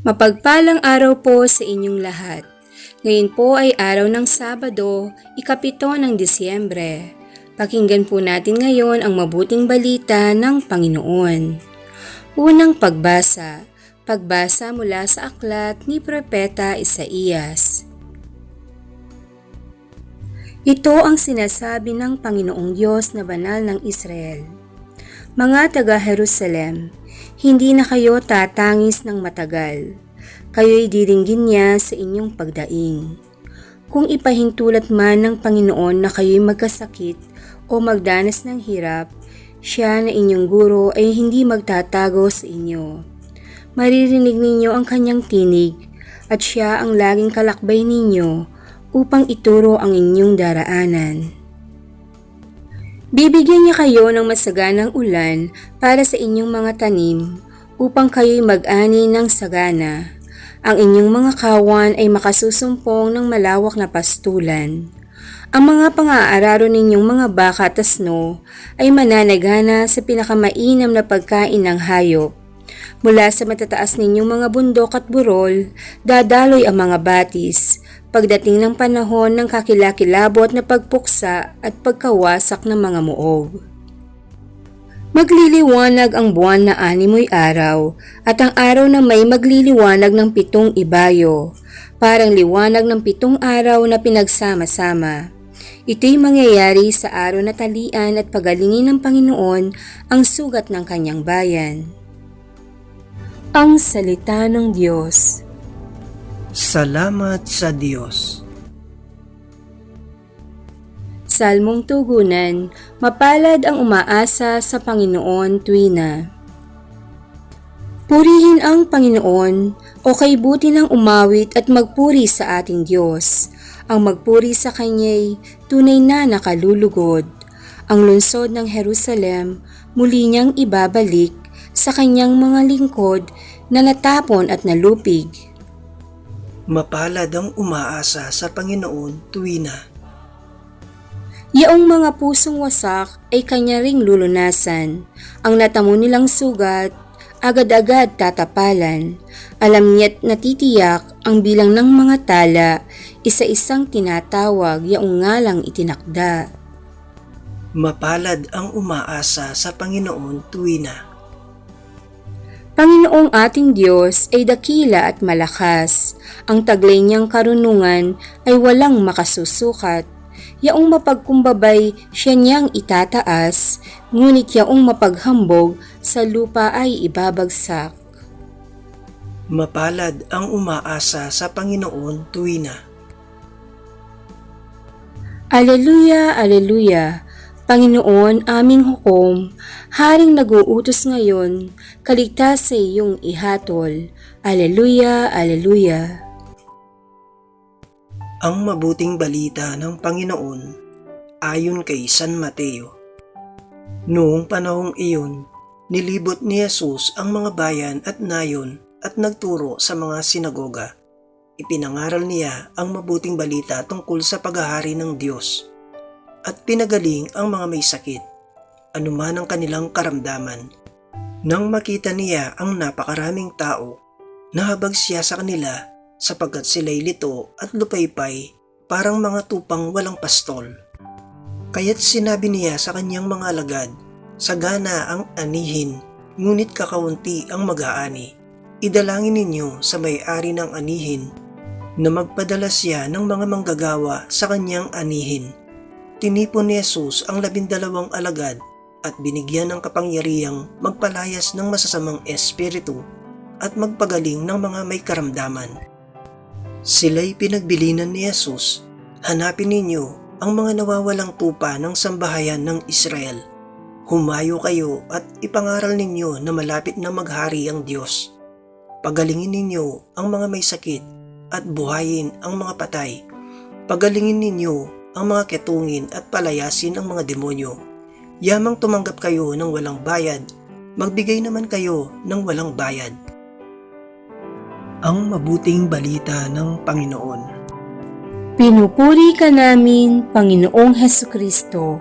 Mapagpalang araw po sa inyong lahat. Ngayon po ay araw ng Sabado, ikapito ng Disyembre. Pakinggan po natin ngayon ang mabuting balita ng Panginoon. Unang pagbasa, pagbasa mula sa aklat ni Propeta Isaías. Ito ang sinasabi ng Panginoong Diyos na banal ng Israel. Mga taga-Jerusalem, hindi na kayo tatangis ng matagal. Kayo'y diringgin niya sa inyong pagdaing. Kung ipahintulot man ng Panginoon na kayo'y magkasakit o magdanas ng hirap, siya na inyong guro ay hindi magtatago sa inyo. Maririnig ninyo ang kanyang tinig at siya ang laging kalakbay ninyo upang ituro ang inyong daraanan. Bibigyan niya kayo ng masaganang ulan para sa inyong mga tanim upang kayo'y mag-ani ng sagana. Ang inyong mga kawan ay makasusumpong ng malawak na pastulan. Ang mga pang-aararo ninyong mga baka at asno ay mananagana sa pinakamainam na pagkain ng hayop. Mula sa matataas ninyong mga bundok at burol, dadaloy ang mga batis, pagdating ng panahon ng kakilakilabot na pagpuksa at pagkawasak ng mga muog. Magliliwanag ang buwan na animoy araw at ang araw na may magliliwanag ng pitong ibayo, parang liwanag ng pitong araw na pinagsama-sama. Ito'y mangyayari sa araw na talian at pagalingin ng Panginoon ang sugat ng kanyang bayan. Ang Salita ng Diyos Salamat sa Diyos. Salmong Tugunan, mapalad ang umaasa sa Panginoon tuwina. Purihin ang Panginoon o kay buti ng umawit at magpuri sa ating Diyos. Ang magpuri sa Kanya'y tunay na nakalulugod. Ang lungsod ng Jerusalem muli niyang ibabalik sa kanyang mga lingkod na natapon at nalupig. Mapalad ang umaasa sa Panginoon tuwina. Yaong mga pusong wasak ay kanya ring lulunasan. Ang natamo nilang sugat, agad-agad tatapalan. Alam niya't natitiyak ang bilang ng mga tala, isa-isang tinatawag yaong ngalang itinakda. Mapalad ang umaasa sa Panginoon tuwina. Panginoong ating Diyos ay dakila at malakas. Ang taglay niyang karunungan ay walang makasusukat. Yaong mapagkumbabay siya niyang itataas, ngunit yaong mapaghambog sa lupa ay ibabagsak. Mapalad ang umaasa sa Panginoon tuwina. Aleluya, aleluya. Panginoon, aming hukom, haring nag-uutos ngayon, kaligtas sa iyong ihatol. Aleluya, aleluya. Ang mabuting balita ng Panginoon ayon kay San Mateo. Noong panahong iyon, nilibot ni Jesus ang mga bayan at nayon at nagturo sa mga sinagoga. Ipinangaral niya ang mabuting balita tungkol sa paghahari ng Diyos at pinagaling ang mga may sakit, anuman ang kanilang karamdaman. Nang makita niya ang napakaraming tao, nahabag siya sa kanila sapagkat sila'y lito at lupaypay parang mga tupang walang pastol. Kaya't sinabi niya sa kanyang mga alagad, sagana ang anihin, ngunit kakaunti ang mag-aani. Idalangin ninyo sa may-ari ng anihin na magpadala siya ng mga manggagawa sa kanyang anihin. Tinipon ni Jesus ang labindalawang alagad at binigyan ng kapangyarihang magpalayas ng masasamang espiritu at magpagaling ng mga may karamdaman. Sila'y pinagbilinan ni Jesus, hanapin ninyo ang mga nawawalang tupa ng sambahayan ng Israel. Humayo kayo at ipangaral ninyo na malapit na maghari ang Diyos. Pagalingin ninyo ang mga may sakit at buhayin ang mga patay. Pagalingin ninyo ang mga ketungin at palayasin ang mga demonyo. Yamang tumanggap kayo ng walang bayad, magbigay naman kayo ng walang bayad. Ang mabuting balita ng Panginoon. Pinupuri ka namin, Panginoong Heso Kristo.